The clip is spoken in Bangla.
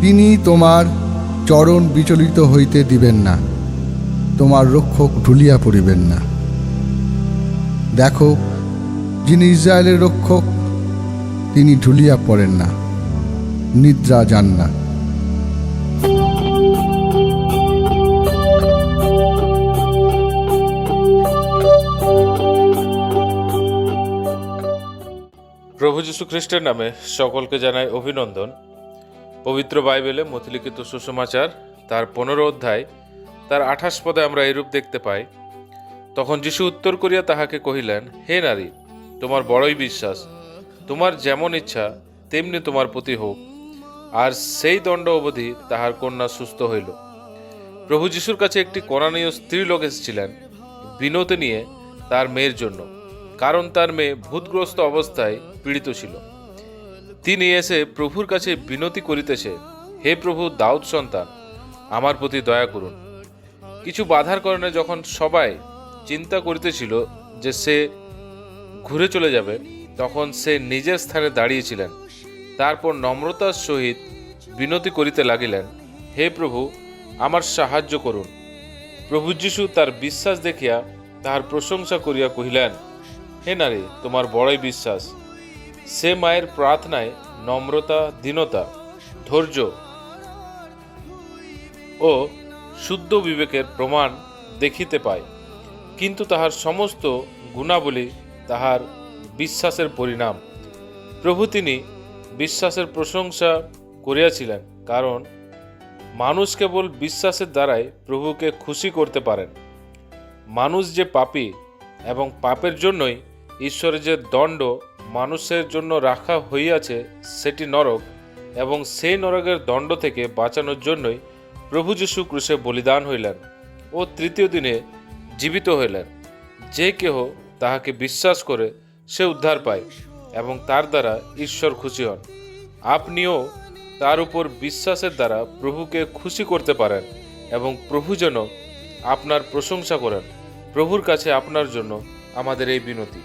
তিনি তোমার চরণ বিচলিত হইতে দিবেন না, তোমার রক্ষক ঢুলিয়া পড়িবেন না। দেখো, যিনি ইসরায়েলের রক্ষক, তিনি ঢুলিয়া পড়েন না, নিদ্রা যান না। প্রভু যীশু খ্রিস্টের নামে সকলকে জানাই অভিনন্দন। পবিত্র বাইবেলে মতিলিখিত সুসমাচার, তার পনেরো অধ্যায়, তার আঠাশ পদে আমরা এরূপ দেখতে পাই, তখন যীশু উত্তর করিয়া তাহাকে কহিলেন, হে নারী, তোমার বড়ই বিশ্বাস, তোমার যেমন ইচ্ছা, তেমনি তোমার প্রতি হোক, আর সেই দণ্ড অবধি তাহার কন্যা সুস্থ হইল। প্রভু যিশুর কাছে একটি কনানীয় স্ত্রী লোক এসেছিলেন বিনতি নিয়ে তার মেয়ের জন্য, কারণ তার মেয়ে ভূতগ্রস্ত অবস্থায় পীড়িত ছিল। তিনি এসে প্রভুর কাছে বিনতি করিতেছে, হে প্রভু, দাউদ সন্তান, আমার প্রতি দয়া করুন। কিছু বাধার কারণে যখন সবাই চিন্তা করিতেছিল যে সে ঘুরে চলে যাবে, তখন সে নিজের স্থানে দাঁড়িয়েছিলেন। তারপর নম্রতার সহিত বিনতি করিতে লাগিলেন, হে প্রভু, আমার সাহায্য করুন। প্রভু যীশু তার বিশ্বাস দেখিয়া তাহার প্রশংসা করিয়া কহিলেন, হে নারী, তোমার বড়ই বিশ্বাস। সে মায়ের প্রার্থনায় নম্রতা, দীনতা, ধৈর্য ও শুদ্ধ বিবেকের প্রমাণ দেখিতে পায়। কিন্তু তাহার সমস্ত গুণাবলী তাহার বিশ্বাসের পরিণাম। প্রভু তিনি বিশ্বাসের প্রশংসা করিয়াছিলেন, কারণ মানুষ কেবল বিশ্বাসের দ্বারাই প্রভুকে খুশি করতে পারেন। মানুষ যে পাপী এবং পাপের জন্যই ঈশ্বরের যে দণ্ড মানুষের জন্য রাখা হইয়াছে সেটি নরক এবং সেই নরকের দণ্ড থেকে বাঁচানোর জন্যই প্রভু যীশু ক্রুশে বলিদান হইলেন ও তৃতীয় দিনে জীবিত হইলেন। যে কেহ তাহাকে বিশ্বাস করে সে উদ্ধার পায় এবং তার দ্বারা ঈশ্বর খুশি হন। আপনিও তার উপর বিশ্বাসের দ্বারা প্রভুকে খুশি করতে পারেন এবং প্রভু যেন আপনার প্রশংসা করেন। প্রভুর কাছে আপনার জন্য আমাদের এই বিনতি।